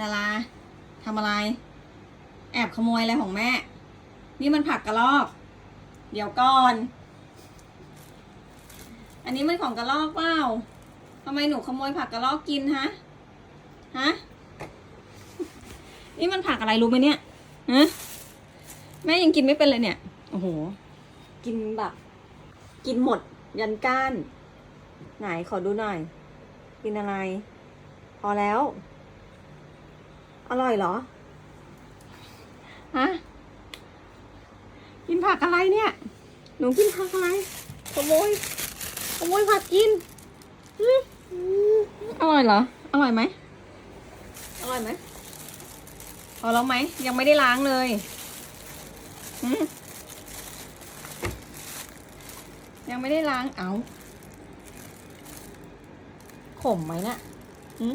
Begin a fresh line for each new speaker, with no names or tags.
นาราทำอะไร แอบขโมยอะไรของแม่ นี่มันผักกระลอก เดี๋ยวก่อน อันนี้มันของกระลอกเปล่าทำไมหนูขโมยผักกระลอกกินฮะ ฮะ นี่มันผักอะไรรู้ไหมเนี่ยฮะแม่ยังกินไม่เป็นเลยเนี่ย โอ้โห กินแบบ กินหมด ยันก้าน ไหนขอดูหน่อย กินอะไร พอแล้ว อร่อยเหรอ ฮะ กินผักอะไรเนี่ย หนูกินผักอะไรขโมยขโมยผักกินอื้ออร่อยเหรอ อร่อยไหม อร่อยไหมพอแล้วไหม ยังไม่ได้ล้างเลยหืมยังไม่ได้ล้างเอา ขมไหมนะ่ะหืม